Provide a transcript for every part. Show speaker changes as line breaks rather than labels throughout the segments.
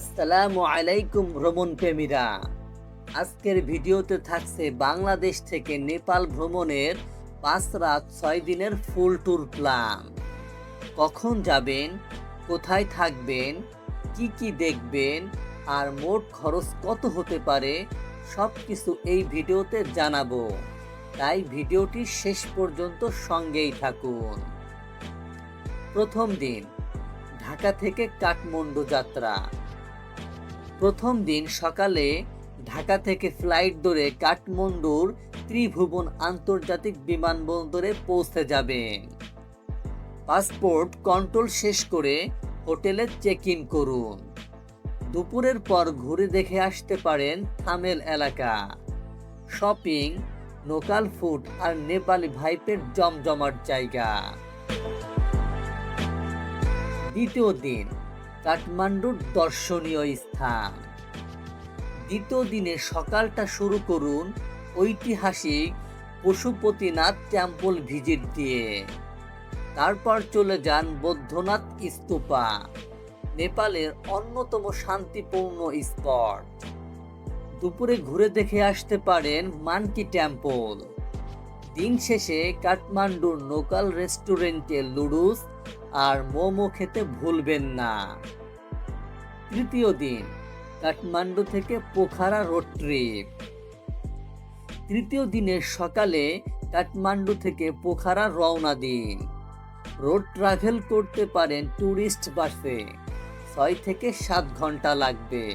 আসসালামু আলাইকুম ভ্রমণ প্রেমীরা। আজকের ভিডিওতে থাকছে বাংলাদেশ থেকে নেপাল ভ্রমণের পাঁচ রাত ছয় দিনের ফুল ট্যুর প্ল্যান। কখন যাবেন, কোথায় থাকবেন, কি কি দেখবেন, আর মোট খরচ কত হতে পারে সব কিছু এই ভিডিওতে জানাব। তাই ভিডিওটি শেষ পর্যন্ত সঙ্গেই থাকুন। প্রথম দিন, ঢাকা থেকে কাঠমান্ডু যাত্রা। প্রথম দিন সকালে ঢাকা থেকে ফ্লাইট ধরে কাঠমান্ডুর ত্রিভুবন আন্তর্জাতিক বিমানবন্দরে পৌঁছে যাবে। পাসপোর্ট কন্ট্রোল শেষ করে হোটেলে চেক ইন করুন। দুপুরের পর ঘুরে দেখে আসতে পারেন থামেল এলাকা। শপিং, লোকাল ফুড আর নেপালি ভাইপের জমজমাট জায়গা। দ্বিতীয় দিন কাঠমান্ডুর দর্শনীয় স্থান। দ্বিতীয় দিনে সকালটা শুরু করুন ঐতিহাসিক পশুপতিনাথ টেম্পল ভিজিট দিয়ে। তারপর চলে যান বৌদ্ধনাথ স্তূপা নেপালের অন্যতম শান্তিপূর্ণ স্পট। দুপুরে ঘুরে দেখে আসতে পারেন মানকি টেম্পল। দিন শেষে কাঠমান্ডুর লোকাল রেস্টুরেন্টে লুডুস আর মোমো খেতে ভুলবেন না। তৃতীয় দিন, কাঠমান্ডু থেকে পোখারা রোড ট্রিপ। তৃতীয় দিনের সকালে কাঠমান্ডু থেকে পোখারা রওনা দিন। রোড ট্রাভেল করতে পারেন ট্যুরিস্ট বাসে, ছয় থেকে সাত ঘণ্টা লাগবে।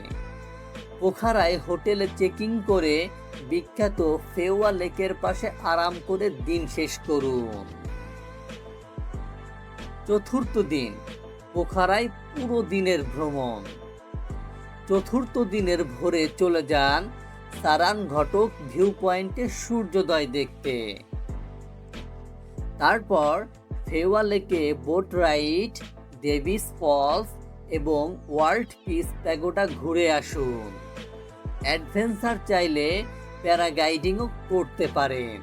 পোখারায় হোটেলে চেকিং করে বিখ্যাত ফেওয়া লেকের পাশে আরাম করে দিন শেষ করুন। চতুর্থ দিন, পোখারায় পুরো দিনের ভ্রমণ। চতুর্থ দিনের ভোরে চলে যান সারান ঘটক ভিউ পয়েন্টে সূর্যোদয় দেখতে। তারপর ফেওয়া লেকে বোট রাইড, ডেভিস ফলস এবং ওয়ার্ল্ড পিস প্যাগোটা ঘুরে আসুন। অ্যাডভেঞ্চার চাইলে প্যারাগাইডিংও করতে পারেন।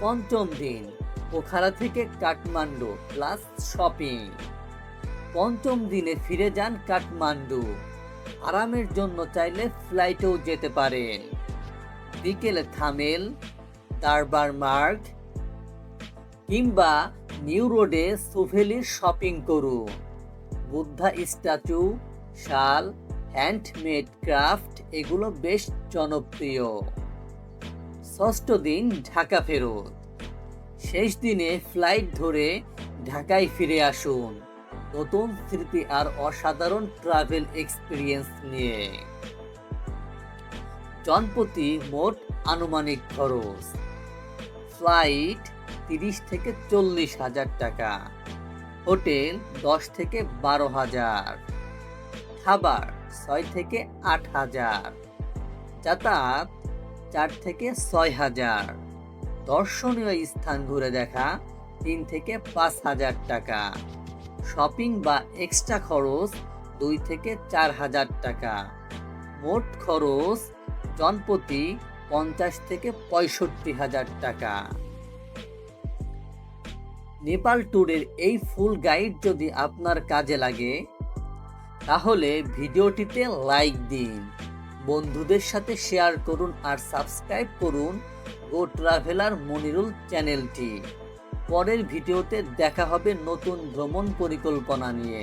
পঞ্চম দিন পোখারা থেকে কাঠমান্ডু? প্লাস শপিং পঞ্চম দিনে ফিরে যান কাঠমান্ডু। আরামের জন্য চাইলে ফ্লাইটেও যেতে পারেন। বিকেলে থামেল দারবার মার্গ, কিংবা নিউ রোডে সুভেলির শপিং করুন। বুদ্ধা স্ট্যাচু, শাল হ্যান্ডমেড ক্রাফট এগুলো বেশ জনপ্রিয়। ষষ্ঠ দিন ঢাকা ফেরত। শেষ দিনে ফ্লাইট ধরে ঢাকায় ফিরে আসুন। নতুন স্মৃতি আর অসাধারণ ট্রাভেল এক্সপিরিয়েন্স নিয়ে। জনপ্রতি মোট আনুমানিক খরচ, ফ্লাইট তিরিশ থেকে চল্লিশ হাজার টাকা, হোটেল দশ থেকে বারো হাজার, খাবার ছয় থেকে আট হাজার, যাতায়াত চার থেকে ছয় হাজার দর্শনীয় স্থান ঘুরে দেখা তিন থেকে পাঁচ হাজার টাকা। শপিং বা এক্সট্রা খরচ দুই থেকে চার হাজার টাকা। মোট খরচ জনপ্রতি পঞ্চাশ থেকে পঁয়ষট্টি হাজার টাকা। নেপাল ট্যুরের এই ফুল গাইড যদি আপনার কাজে লাগে, তাহলে ভিডিওটিতে লাইক দিন, বন্ধুদের সাথে শেয়ার করুন আর সাবস্ক্রাইব করুন গো ট্রাভেলার মনিরুল চ্যানেলটি। পরের ভিডিওতে দেখা হবে নতুন ভ্রমণ পরিকল্পনা নিয়ে।